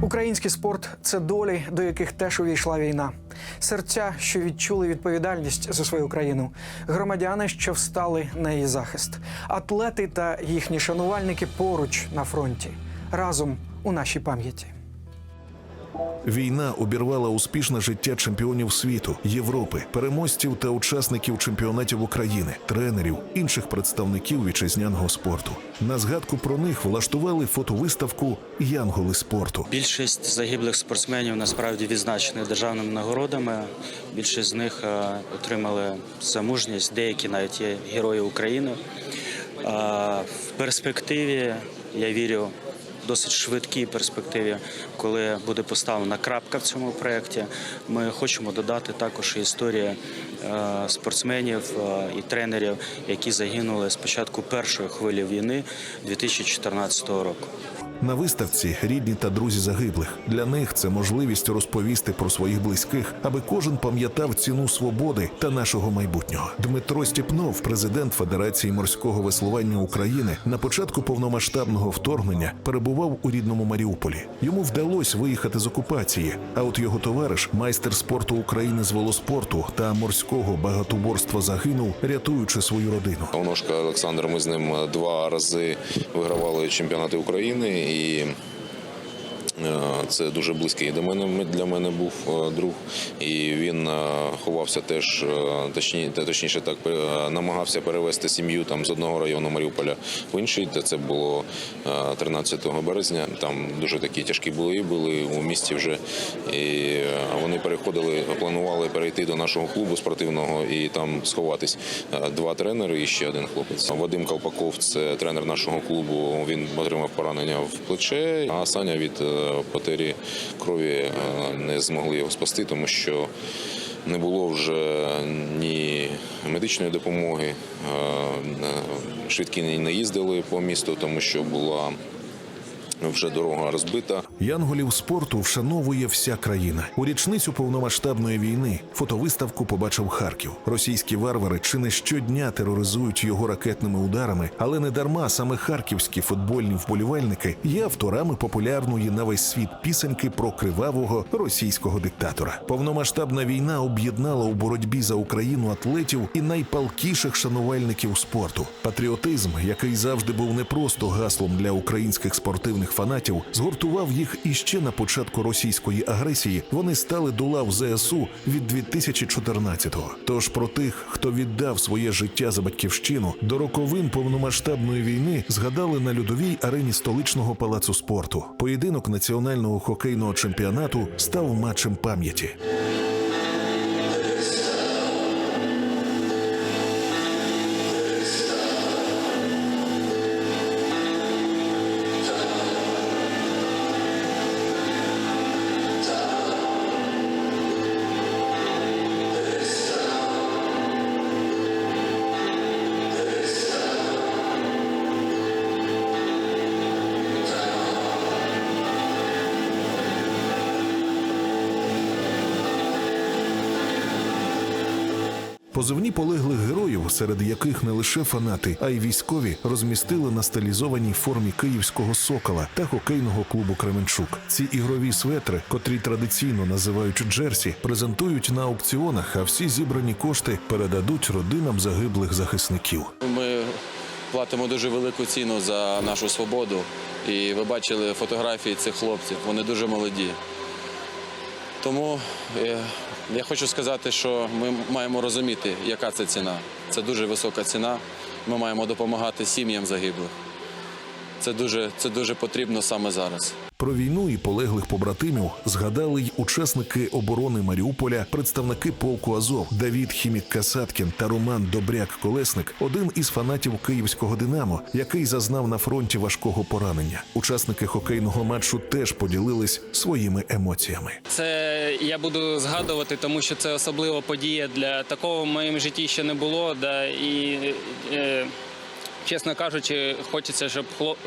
Український спорт це долі, до яких теж увійшла війна. Серця, що відчули відповідальність за свою країну, громадяни, що встали на її захист, атлети та їхні шанувальники поруч на фронті, разом у нашій пам'яті. Війна обірвала успішне життя чемпіонів світу, Європи, переможців та учасників чемпіонатів України, тренерів, інших представників вітчизняного спорту. На згадку про них влаштували фотовиставку Янголи спорту. Більшість загиблих спортсменів насправді відзначені державними нагородами. Більшість з них е, отримали за мужність, деякі навіть є герої України. Е, В перспективі я вірю. Досить швидкій перспективі, коли буде поставлена крапка в цьому проєкті, ми хочемо додати також історії е, спортсменів е, і тренерів, які загинули з початку першої хвилі війни 2014 року. На виставці рідні та друзі загиблих. Для них це можливість розповісти про своїх близьких, аби кожен пам'ятав ціну свободи та нашого майбутнього. Дмитро Стіпнов, президент Федерації морського веслування України, на початку повномасштабного вторгнення перебував у рідному Маріуполі. Йому вдалося виїхати з окупації. А от його товариш, майстер спорту України з велоспорту та морського багатоборства, загинув, рятуючи свою родину. Оношка Олександр. Ми з ним два рази вигравали чемпіонати України, і це дуже близький до мене для мене був е, друг. І він е, ховався теж, е, точні, точніше так намагався перевести сім'ю там з одного району Маріуполя в інший. Це було е, 13 березня. Там дуже такі тяжкі бої були у місті вже. І вони переходили, планували перейти до нашого клубу спортивного і там сховатись. Два тренери і ще один хлопець. Вадим Колпаков, це тренер нашого клубу. Він отримав поранення в плече. А Саня від е, потері крові е, не змогли його спасти, тому що. Не було вже ні медичної допомоги, е, е, швидкі не їздили по місту, тому що була вже дорога розбита. Янголів спорту вшановує вся країна. У річницю повномасштабної війни фотовиставку побачив Харків. Російські варвари чи не щодня тероризують його ракетними ударами, але не дарма саме харківські футбольні вболівальники є авторами популярної на весь світ пісеньки про кривавого російського диктатора. Повномасштабна війна об'єднала у боротьбі за Україну атлетів і найпалкіших шанувальників спорту. Патріотизм, який завжди був не просто гаслом для українських спортивних фанатів, згуртував їх іще на початку російської агресії. Вони стали до лав ЗСУ від 2014-го. Тож про тих, хто віддав своє життя за батьківщину, до роковин повномасштабної війни згадали на льодовій арені столичного палацу спорту. Поєдинок національного хокейного чемпіонату став матчем пам'яті. Позивні полеглих героїв, серед яких не лише фанати, а й військові, розмістили на стилізованій формі київського сокола та хокейного клубу Кременчук. Ці ігрові светри, котрі традиційно називають джерсі, презентують на аукціонах, а всі зібрані кошти передадуть родинам загиблих захисників. Ми платимо дуже велику ціну за нашу свободу. І ви бачили фотографії цих хлопців, вони дуже молоді. Тому е, я хочу сказати, що ми маємо розуміти, яка це ціна. Це дуже висока ціна. Ми маємо допомагати сім'ям загиблих. Це дуже, це дуже потрібно саме зараз. Про війну і полеглих побратимів згадали й учасники оборони Маріуполя, представники полку Азов Давід Хімік Касаткін та Роман Добряк Колесник, один із фанатів київського Динамо, який зазнав на фронті важкого поранення. Учасники хокейного матчу теж поділились своїми емоціями. Це я буду згадувати, тому що це особлива подія для такого в моєму житті ще не було. Да, і, е, чесно кажучи, хочеться, щоб хлоп...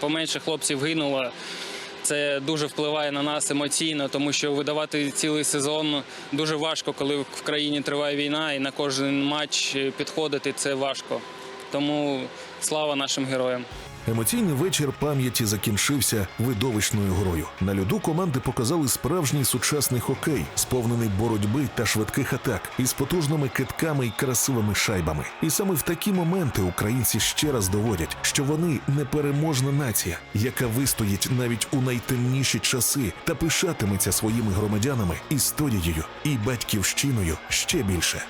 поменше хлопців гинуло. Це дуже впливає на нас емоційно, тому що видавати цілий сезон дуже важко, коли в країні триває війна, і на кожен матч підходити це важко. Тому слава нашим героям. Емоційний вечір пам'яті закінчився видовищною грою. На льоду команди показали справжній сучасний хокей, сповнений боротьби та швидких атак із потужними китками і красивими шайбами. І саме в такі моменти українці ще раз доводять, що вони непереможна нація, яка вистоїть навіть у найтемніші часи та пишатиметься своїми громадянами, історією і батьківщиною ще більше.